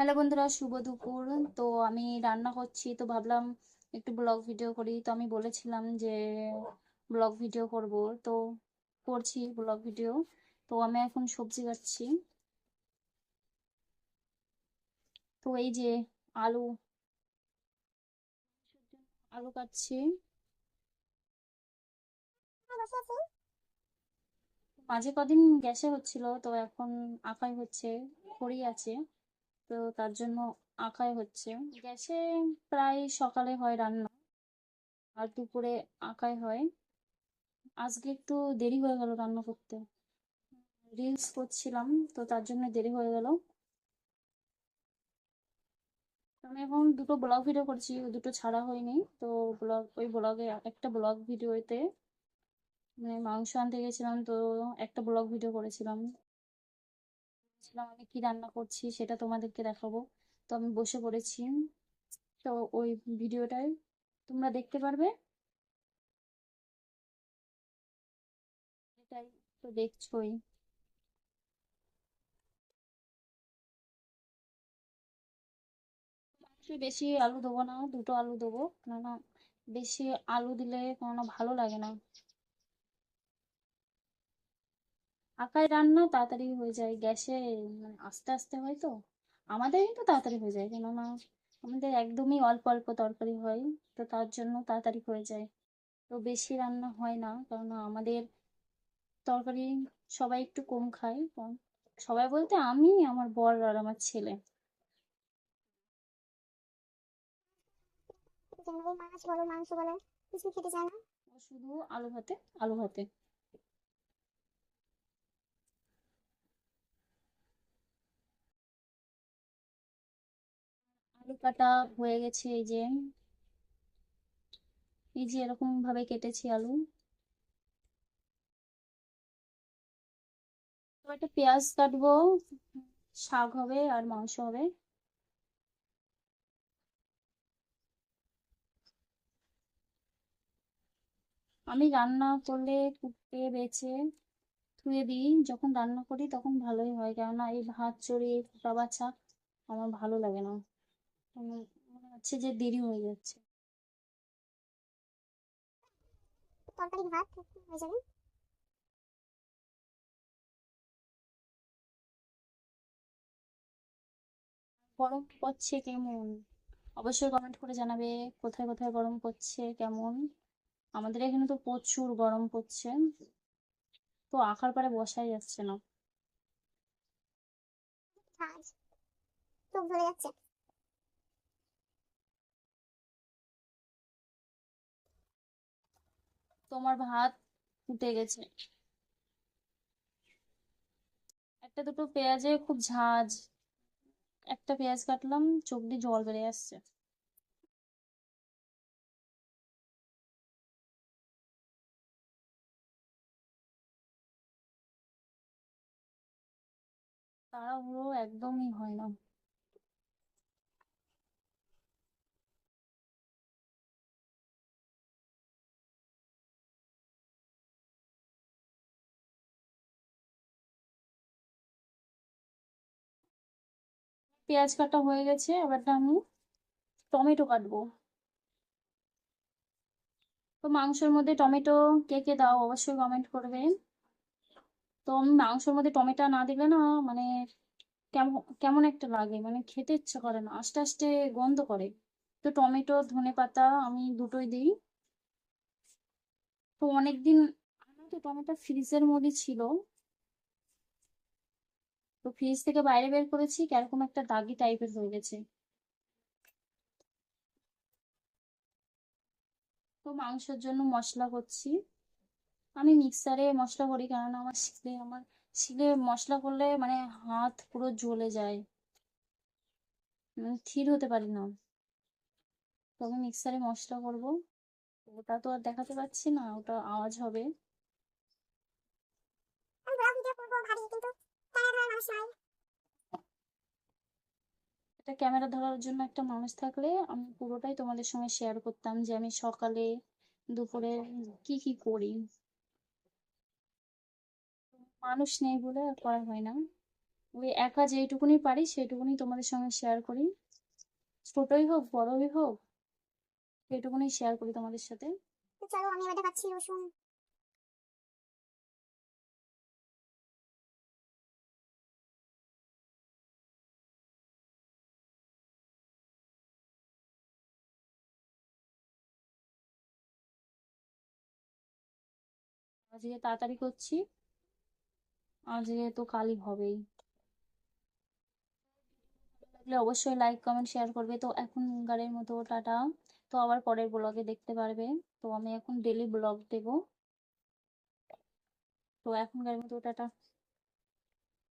Hello বন্ধুরা, শুভ দুপুর। তো আমি রান্না করছি, তো ভাবলাম একটু ব্লগ ভিডিও করি। তো আমি বলেছিলাম যে ব্লগ ভিডিও করব, তো করছি ব্লগ ভিডিও। তো আমি এখন সবজি কাটছি। তো এই যে আলু আলু কাটছি। মাঝে কদিন গ্যাসে হচ্ছিল, তো এখন আঁকাই হচ্ছে খড়ি আছে। তো তার জন্য আঁকাই হচ্ছে। গ্যাসে প্রায় সকালে হয় রান্না, আর দুপুরে আঁকাই হয়। আজকে একটু দেরি হয়ে গেল রান্না করতে। রিলস করছিলাম, তো তার জন্য দেরি হয়ে গেল। আমি এখন দুটো ব্লগ ভিডিও করছি, দুটো ছাড়া হয়নি। তো ব্লগ ওই ব্লগে একটা ব্লগ ভিডিওতে মানে মাংস আনতে গেছিলাম, তো একটা ব্লগ ভিডিও করেছিলাম। বলেছিলাম আমি কি রান্না করছি সেটা তোমাদেরকে দেখাবো। তো আমি বসে পড়েছি। তো ওই ভিডিওটাই তোমরা দেখতে পারবে। এটাই তো দেখছোই। বেশি আলু দেবো না, দুটো আলু দেবো। কেননা বেশি আলু দিলে কেননা ভালো লাগে না। আঁকায় রান্না তাড়াতাড়ি হয়ে যায় গ্যাসে মানে আস্তে আস্তে হয় তো। আমাদের কিন্তু তাড়াতাড়ি হয়ে যায় কেননা আমাদের একদমই অল্প অল্প তরকারি হয় তো তার জন্য তাড়াতাড়ি হয়ে যায়। তো বেশি রান্না হয় না কেননা আমাদের তরকারি সবাই একটু কম খায় কম সবাই বলতে আমি আমার বর আর আমার ছেলে। জেনারেল মাছ বলো মাংস বলো কিছু খেতে চায় না? শুধু আলু ভাতে আলু ভাতে। আলু কাটা হয়ে গেছে এই যে। এই যে এরকম ভাবে কেটেছি আলু। একটা পেঁয়াজ কাটবো, শাক হবে আর মাংস হবে। আমি রান্না করলে কুটে বেছে ধুয়ে দিই, যখন রান্না করি তখন ভালোই হয়। কেননা এই ভাত চড়িয়ে ফুটা বাছা আমার ভালো লাগে না। মনে হচ্ছে যে দেরি হয়ে যাচ্ছে। তরকারি ভাত হয়ে যাবে। গরম পড়ছে কেমন? অবশ্যই কমেন্ট করে জানাবে কোথায় কোথায় গরম পড়ছে কেমন? আমাদের এখানে তো প্রচুর গরম পড়ছে। তো আঁকার পারে বসাই যাচ্ছে না। চোখ ধরে যাচ্ছে। তোমার ভাত ফুটে গেছে। একটা দুটো পেঁয়াজে খুব ঝাঁজ। একটা পেঁয়াজ কাটলাম, চোখ দিয়ে জল বেরিয়ে আসছে। তাড়াহুড়ো একদমই হয় না। পেঁয়াজ কাটা হয়ে গেছে এবার আমি টমেটো কাটবো। তো মাংসের মধ্যে টমেটো কে কে দাও অবশ্যই কমেন্ট করবে। তো আমি মাংসের মধ্যে টমেটো না দিলে না মানে কেমন কেমন একটা লাগে মানে খেতে ইচ্ছে করে না, আস্তে আস্তে গন্ধ করে। তো টমেটো, ধনে পাতা আমি দুটোই দিই। তো অনেকদিন আমার তো টমেটো ফ্রিজের মধ্যে ছিল তো ফ্রিজ থেকে বাইরে বের করেছি, কীরকম একটা দাগি টাইপের হয়ে গেছে। তো মাংসের জন্য মশলা করছি। আমি মিক্সারে মশলা করি, কারণ আমার শিলে আমার শিলে মশলা করলে মানে হাত পুরো জ্বলে যায়। মানে থির হতে পারি না। তো আমি মিক্সারে মশলা করব। ওটা তো আর দেখাতে পাচ্ছি না, ওটা আওয়াজ হবে। এটা ক্যামেরা ধরার জন্য একটা মানুষ থাকলে আমি পুরোটাই তোমাদের সঙ্গে শেয়ার করতাম যে আমি সকালে, দুপুরে কি কি করি। মানুষ নেই বলে আর করা হয় না। ওই একা যেইটুকুনি পারি সেটুকুনি তোমাদের সঙ্গে শেয়ার করি। ছোটই হোক, বড়ই হোক সেটুকুনি শেয়ার করি তোমাদের সাথে। চলো, আমি এবারে পাচ্ছি রসুন। আজকে তাড়াতাড়ি করছি। আজকে তো কালই হবেই। অবশ্যই লাইক কমেন্ট শেয়ার করবে। তো এখন গাড়ির মতো টাটা। তো আবার পরের ব্লগে দেখতে পারবে। তো আমি এখন ডেলি ব্লগ দেব। তো এখন গাড়ির মতো টাটা।